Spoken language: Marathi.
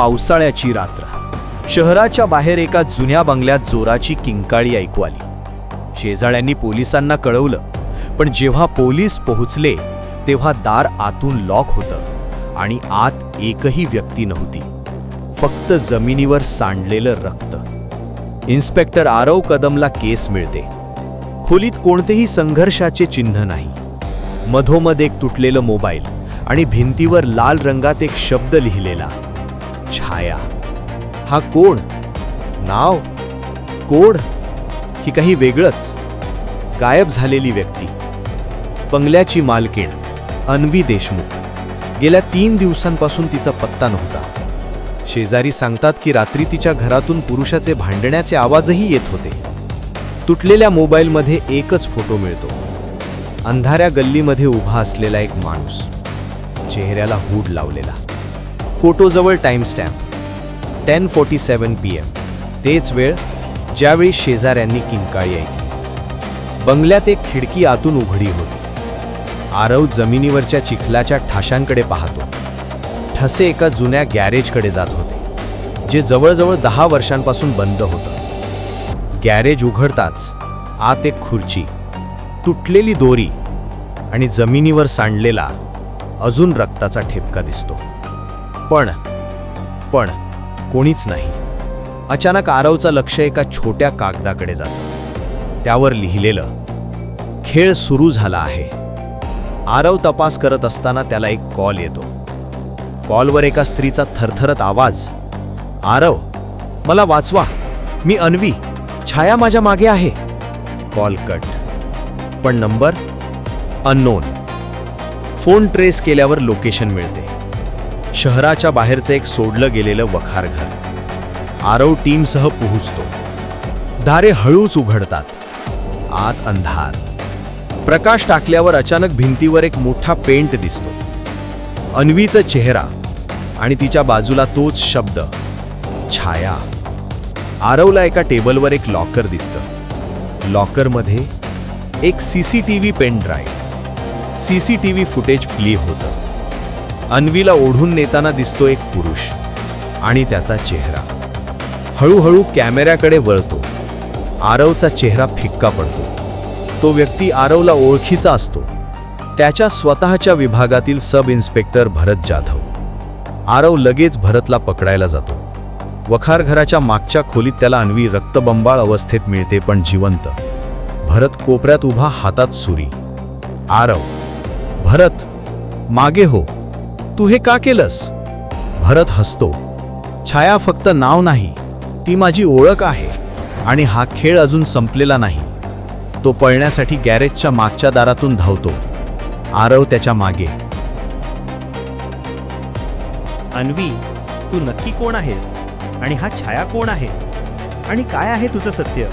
पावसाळ्याची रात्र. शहराच्या बाहेर एका जुन्या बंगल्यात जोराची किंकाळी ऐकू आली. शेजाळ्यांनी पोलिसांना कळवलं पण जेव्हा पोलीस पोहोचले तेव्हा दार आतून लॉक होतं आणि आत एकही व्यक्ती नव्हती. फक्त जमिनीवर सांडलेलं रक्त. इन्स्पेक्टर आरव कदमला केस मिळते. खोलीत कोणतेही संघर्षाचे चिन्ह नाही. मधोमध एक तुटलेलं मोबाईल आणि भिंतीवर लाल रंगात एक शब्द लिहिलेला. छाया। हा कोण? नाव? कोड? की काही वेगळंच? गायब झालेली व्यक्ती. बंगल्याची मालकीण अन्वी देशमुख. गेल्या तीन दिवसांपासून तिचा पत्ता नव्हता. शेजारी सांगतात की रात्री तिच्या घरातून पुरुषाचे भांडण्याचे आवाजही येत होते. तुटलेल्या मोबाईलमध्ये एकच फोटो मिळतो. अंधाऱ्या गल्लीमध्ये उभा असलेला एक माणूस. चेहऱ्याला हूड लावलेला. फोटोजवळ time stamp ten forty seven P M तेच वेळ ज्यावेळी शेजाऱ्यांनी किंकाळी ऐकली. बंगल्यात एक खिडकी आतून उघडी होती. आरव जमिनीवरच्या चिखलाच्या ठाशांकडे पाहतो ठसे एका जुन्या गॅरेजकडे जात होते जे जवळजवळ दहा वर्षांपासून बंद होतं. गॅरेज उघडताच आत एक खुर्ची तुटलेली दोरी आणि जमिनीवर सांडलेला अजून रक्ताचा ठेपका दिसतो. पण पण कोणीच नाही. अचानक आरवचं लक्ष एका छोट्या कागदाकडे जातं. त्यावर लिहिलेलं खेळ सुरू झाला आहे. आरव तपास करत असताना त्याला एक कॉल येतो. कॉलवर एका स्त्रीचा थरथरत आवाज आरव मला वाचवा. मी अन्वी. छाया माझ्या मागे आहे. Call cut. पण नंबर अननोन. फोन ट्रेस केल्यावर लोकेशन मिळते. शहराच्या बाहेरचं एक सोडलं गेलेलं वखार घर. आरव टीमसह पोहोचतो. दारे हळूच उघडतात. आत अंधार. प्रकाश टाकल्यावर अचानक भिंतीवर एक मोठा पेंट दिसतो. अन्वीचा चेहरा आणि तिच्या बाजूला तोच शब्द छाया. आरवला एका टेबलवर एक लॉकर दिसतं. लॉकरमध्ये एक C C T V pen drive C C T V footage play होतं. अन्वीला ओढून नेताना दिसतो एक पुरुष आणि त्याचा चेहरा. हळूहळू कॅमेऱ्याकडे वळतो. आरवचा चेहरा फिक्का पडतो. तो व्यक्ती आरवला ओळखीचा असतो. त्याच्या स्वतःच्या विभागातील सब इन्स्पेक्टर भरत जाधव. आरव लगेच भरतला पकडायला जातो. वखारघराच्या मागच्या खोलीत त्याला अन्वी रक्तबंबाळ अवस्थेत मिळते पण जिवंत. भरत कोपऱ्यात उभा हातात सुरी. आरव भरत मागे हो. तू हे का केलंस? भरत हसतो. छाया फक्त नाव नाही ती माझी ओळख आहे आणि हा खेळ अजून संपलेला नाही. तो पळण्यासाठी गॅरेजच्या मागच्या दारातून धावतो. आरव त्याच्यामागे. अन्वी तू नक्की कोण आहेस? आणि हा छाया कोण आहे? आणि काय आहे तुझं सत्य?